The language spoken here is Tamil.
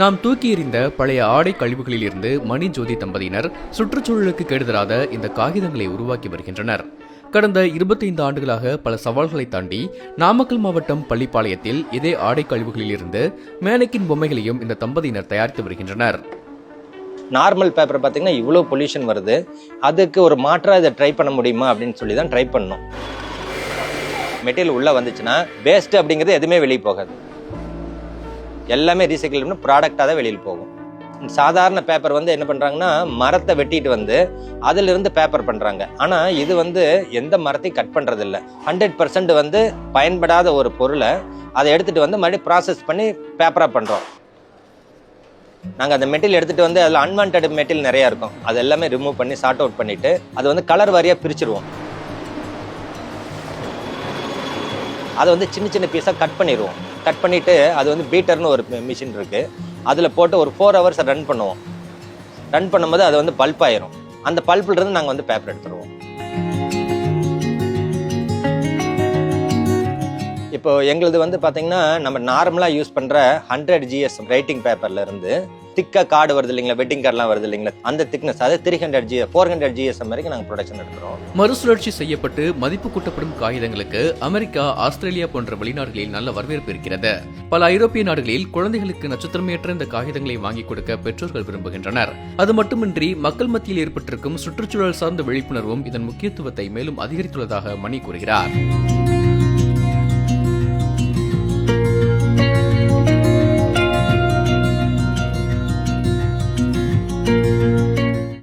நாம் தூக்கி எறிந்த பழைய ஆடை கழிவுகளில் இருந்து மணி ஜோதி தம்பதியினர் சுற்றுச்சூழலுக்கு கெடுதராத இந்த காகிதங்களை உருவாக்கி வருகின்றனர். கடந்த 25 ஆண்டுகளாக பல சவால்களை தாண்டி நாமக்கல் மாவட்டம் பள்ளிப்பாளையத்தில் இதே ஆடை கழிவுகளில் இருந்து மேனக்கின் பொம்மைகளையும் இந்த தம்பதியினர் தயாரித்து வருகின்றனர். நார்மல் பேப்பர் பார்த்தீங்கன்னா இவ்வளோ பொல்யூஷன் வருது. அதுக்கு ஒரு மாற்றாக இதை ட்ரை பண்ண முடியுமா அப்படின்னு சொல்லி தான் ட்ரை பண்ணோம் மெட்டீரியல் உள்ளே வந்துச்சுன்னா வேஸ்ட் அப்படிங்கிறது எதுவுமே வெளியே போகாது. எல்லாமே ரீசைக்கிள் பண்ணி ப்ராடக்டாக தான் வெளியில் போகும். சாதாரண பேப்பர் வந்து என்ன பண்ணுறாங்கன்னா மரத்தை வெட்டிட்டு வந்து அதிலிருந்து பேப்பர் பண்ணுறாங்க ஆனால் இது வந்து எந்த மரத்தையும் கட் பண்ணுறதில்ல ஹண்ட்ரட் பர்சன்ட் வந்து பயன்படாத ஒரு பொருளை அதை எடுத்துகிட்டு வந்து மறுபடியும் ப்ராசஸ் பண்ணி பேப்பராக பண்ணுறோம் நாங்கள் அந்த மெட்டீரியல் எடுத்துகிட்டு வந்து அதில் அன்வான்ட் மெட்டீரியல் நிறையா இருக்கும். அது எல்லாமே ரிமூவ் பண்ணி சார்ட் அவுட் பண்ணிவிட்டு அது வந்து கலர் வாரியாக பிரிச்சிருவோம். அதை வந்து சின்ன சின்ன பீஸாக கட் பண்ணிடுவோம். கட் பண்ணிவிட்டு அது வந்து பீட்டர்னு ஒரு மிஷின் இருக்குது அதில் போட்டு ஒரு ஃபோர் ஹவர்ஸ் ரன் பண்ணுவோம். ரன் பண்ணும்போது அது வந்து பல்ப் ஆயிரும். அந்த பல்ப்லேருந்து நாங்கள் வந்து பேப்பர் எடுத்துருவோம். இப்போ எங்களது வந்து பார்த்தீங்கன்னா நம்ம நார்மலாக யூஸ் பண்ணுற ஹண்ட்ரட் ஜிஎஸ் ரைட்டிங் பேப்பர்லேருந்து திக்க கார்டு வருது இல்லைங்களா? வெட்டிங் கார்டெலாம் வருது இல்லைங்களா? அந்த திக்னஸ் அதாவது three hundred GS four hundred GSM வரைக்கும் நாங்கள் ப்ரொடக்ஷன் எடுக்கிறோம். மறுசுழற்சி செய்யப்பட்டு மதிப்பு கூட்டப்படும் காகிதங்களுக்கு அமெரிக்கா ஆஸ்திரேலியா போன்ற வெளிநாடுகளில் நல்ல வரவேற்பு இருக்கிறது. பல ஐரோப்பிய நாடுகளில் குழந்தைகளுக்கு நட்சத்திரமையற்ற இந்த காகிதங்களை வாங்கிக் கொடுக்க பெற்றோர்கள் விரும்புகின்றனர். அது மட்டுமின்றி மக்கள் மத்தியில் ஏற்பட்டிருக்கும் சுற்றுச்சூழல் சார்ந்த விழிப்புணர்வும் இதன் முக்கியத்துவத்தை மேலும் அதிகரித்துள்ளதாக மணி கூறுகிறார்.